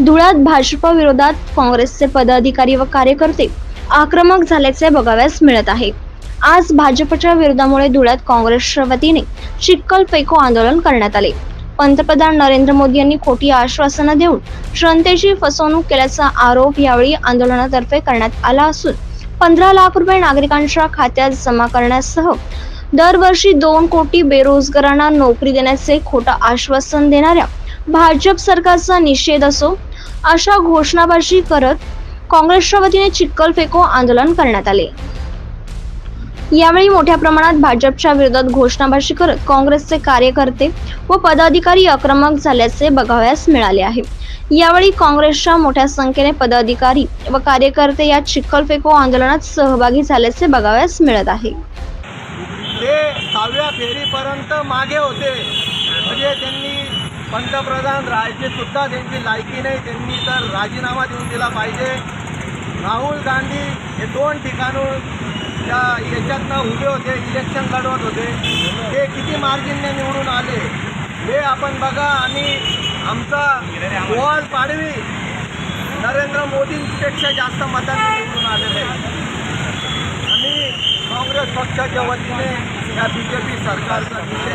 धुळ्यात भाजपा विरोधात काँग्रेसचे पदाधिकारी व कार्यकर्ते आक्रमक झाल्याचे बघाव्यास मिळत आहे. आज भाजपच्या विरोधामुळे धुळ्यात काँग्रेसच्या वतीने चिक्कल फेको आंदोलन करण्यात आले. पंतप्रधान नरेंद्र मोदी यांनी खोटी आश्वासनं देऊन जनतेची फसवणूक केल्याचा आरोप यावेळी आंदोलनातर्फे करण्यात आला असून पंधरा लाख रुपये नागरिकांच्या खात्यात जमा करण्यासह दरवर्षी दोन कोटी बेरोजगारांना नोकरी देण्याचे खोटं आश्वासन देणाऱ्या भाजप सरकारचा निषेध असो अशा घोषणाबाजी करत काँग्रेसच्या वतीने चिक्कल फेको आंदोलन करण्यात आले. यावेळी मोठ्या प्रमाणात भाजपच्या विरोधात घोषणाबाजी करत काँग्रेसचे कार्यकर्ते व पदाधिकारी आक्रमक झाल्याचे बघावयास मिळाले आहे. यावेळी काँग्रेसच्या मोठ्या संख्येने पदाधिकारी व कार्यकर्ते या चिक्कल फेको आंदोलनात सहभागी झाल्याचे बघावयास मिळत आहे. ते सहाव्या फेरीपर्यंत मागे होते. पंतप्रधान राहायचे सुद्धा त्यांची लायकी नाही. त्यांनी तर राजीनामा देऊन दिला पाहिजे. राहुल गांधी हे दोन ठिकाणून त्या याच्यातनं उभे होते इलेक्शन लढवत होते. ते किती मार्जिनने निवडून आले हे आपण बघा. आणि आमचा गोवाल पाडवी नरेंद्र मोदींपेक्षा जास्त मतांनी निवडून आलेले. आम्ही काँग्रेस पक्षाच्या वतीने या बी जे पी सरकारचा निषेध